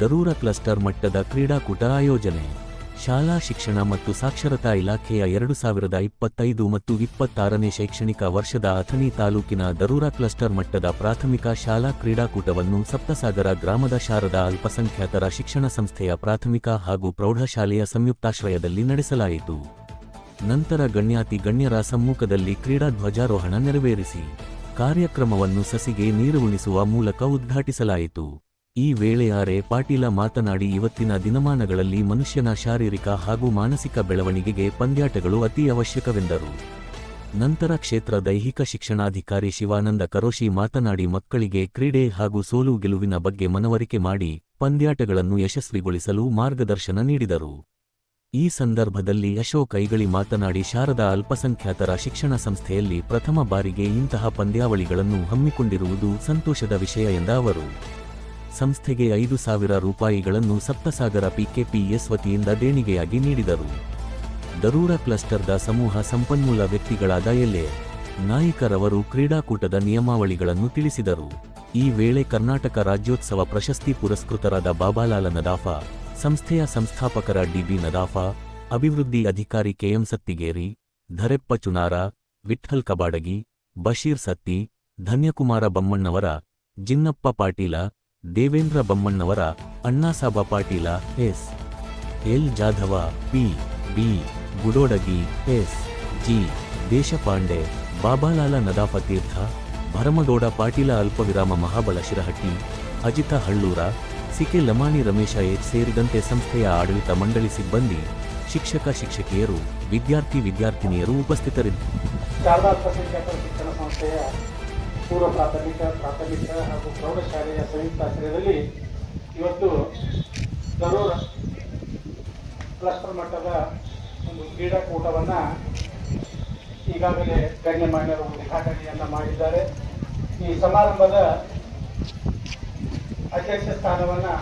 Darur cluster ಮಟ್ಟದ ಕ್ರೀಡಾಕೂಟ ಆಯೋಜನೆ. ಶಾಲಾ ಶಿಕ್ಷಣ ಮತ್ತು ಸಾಕ್ಷರತಾ ಇಲಾಖೆಯ ಎರಡು ಸಾವಿರದ ಇಪ್ಪತ್ತೈದು ಮತ್ತು ಇಪ್ಪತ್ತಾರನೇ ಶೈಕ್ಷಣಿಕ ವರ್ಷದ ಅಥಣಿ ತಾಲೂಕಿನ ದರೂರ ಕ್ಲಸ್ಟರ್ ಮಟ್ಟದ ಪ್ರಾಥಮಿಕ ಶಾಲಾ ಕ್ರೀಡಾಕೂಟವನ್ನು ಸಪ್ತಸಾಗರ ಗ್ರಾಮದ ಶಾರದಾ ಅಲ್ಪಸಂಖ್ಯಾತರ ಶಿಕ್ಷಣ ಸಂಸ್ಥೆಯ ಪ್ರಾಥಮಿಕ ಹಾಗೂ ಪ್ರೌಢಶಾಲೆಯ ಸಂಯುಕ್ತಾಶ್ರಯದಲ್ಲಿ ನಡೆಸಲಾಯಿತು. ನಂತರ ಗಣ್ಯಾತಿ ಗಣ್ಯರ ಸಮ್ಮುಖದಲ್ಲಿ ಕ್ರೀಡಾ ಧ್ವಜಾರೋಹಣ ನೆರವೇರಿಸಿ, ಕಾರ್ಯಕ್ರಮವನ್ನು ಸಸಿಗೆ ನೀರು ಉಣಿಸುವ ಮೂಲಕ ಉದ್ಘಾಟಿಸಲಾಯಿತು. ಈ ವೇಳೆ ಆರ್ ಪಾಟೀಲ ಮಾತನಾಡಿ, ಇವತ್ತಿನ ದಿನಮಾನಗಳಲ್ಲಿ ಮನುಷ್ಯನ ಶಾರೀರಿಕ ಹಾಗೂ ಮಾನಸಿಕ ಬೆಳವಣಿಗೆಗೆ ಪಂದ್ಯಾಟಗಳು ಅತಿ ಅವಶ್ಯಕವೆಂದರು. ನಂತರ ಕ್ಷೇತ್ರ ದೈಹಿಕ ಶಿಕ್ಷಣಾಧಿಕಾರಿ ಶಿವಾನಂದ ಕರೋಶಿ ಮಾತನಾಡಿ, ಮಕ್ಕಳಿಗೆ ಕ್ರೀಡೆ ಹಾಗೂ ಸೋಲು ಗೆಲುವಿನ ಬಗ್ಗೆ ಮನವರಿಕೆ ಮಾಡಿ ಪಂದ್ಯಾಟಗಳನ್ನು ಯಶಸ್ವಿಗೊಳಿಸಲು ಮಾರ್ಗದರ್ಶನ ನೀಡಿದರು. ಈ ಸಂದರ್ಭದಲ್ಲಿ ಅಶೋಕ್ ಐಗಳಿ ಮಾತನಾಡಿ, ಶಾರದಾ ಅಲ್ಪಸಂಖ್ಯಾತರ ಶಿಕ್ಷಣ ಸಂಸ್ಥೆಯಲ್ಲಿ ಪ್ರಥಮ ಬಾರಿಗೆ ಇಂತಹ ಪಂದ್ಯಾವಳಿಗಳನ್ನು ಹಮ್ಮಿಕೊಂಡಿರುವುದು ಸಂತೋಷದ ವಿಷಯ ಎಂದ ಅವರು. ಸಂಸ್ಥೆಗೆ ಐದು ಸಾವಿರ ರೂಪಾಯಿಗಳನ್ನು ಸಪ್ತಸಾಗರ ಪಿಕೆಪಿಎಸ್ ವತಿಯಿಂದ ದೇಣಿಗೆಯಾಗಿ ನೀಡಿದರು. ದರೂರ ಕ್ಲಸ್ಟರ್ದ ಸಮೂಹ ಸಂಪನ್ಮೂಲ ವ್ಯಕ್ತಿಗಳಾದ ಎಲ್ಲೆ ನಾಯಕರವರು ಕ್ರೀಡಾಕೂಟದ ನಿಯಮಾವಳಿಗಳನ್ನು ತಿಳಿಸಿದರು. ಈ ವೇಳೆ ಕರ್ನಾಟಕ ರಾಜ್ಯೋತ್ಸವ ಪ್ರಶಸ್ತಿ ಪುರಸ್ಕೃತರಾದ ಬಾಬಾಲಾಲ ನದಾಫಾ, ಸಂಸ್ಥೆಯ ಸಂಸ್ಥಾಪಕರ ಡಿಬಿ ನದಾಫಾ, ಅಭಿವೃದ್ಧಿ ಅಧಿಕಾರಿ KM Sattigeri, Dharappa Chunara, Vitthal Kabadagi, Basheer Satti, Dhanyakumar Bammannavar, Jinnappa Patil Devendra Bommannavar Annasab Patil S. L. Jadhav, P. B. Gudodagi, S. G. Deshpande, Babalal Nadaftirth, Bharamagouda Patil ಅಲ್ಪವಿರಾಮ Mahabala Shirahatti, Ajit Hallur, C K Lamani Ramesh H ಸೇರಿದಂತೆ ಸಂಸ್ಥೆಯ ಆಡಳಿತ ಮಂಡಳಿ ಸಿಬ್ಬಂದಿ, ಶಿಕ್ಷಕ ಶಿಕ್ಷಕಿಯರು, ವಿದ್ಯಾರ್ಥಿ ವಿದ್ಯಾರ್ಥಿನಿಯರು ಉಪಸ್ಥಿತರಿದ್ದರು ಪೂರ್ವ ಪ್ರಾಥಮಿಕ ಪ್ರಾಥಮಿಕ ಹಾಗೂ ಪ್ರೌಢಶಾಲೆಯ ಸಂಯುಕ್ತ ಆಶ್ರಯದಲ್ಲಿ ಇವತ್ತು ದರೂರ್ ಕ್ಲಸ್ಟರ್ ಮಟ್ಟದ ಒಂದು ಕ್ರೀಡಾಕೂಟವನ್ನು ಈಗಾಗಲೇ ಗಣ್ಯಮಾನ್ಯರು ಉದ್ಘಾಟನೆಯನ್ನು ಮಾಡಿದ್ದಾರೆ. ಈ ಸಮಾರಂಭದ ಅಧ್ಯಕ್ಷ ಸ್ಥಾನವನ್ನು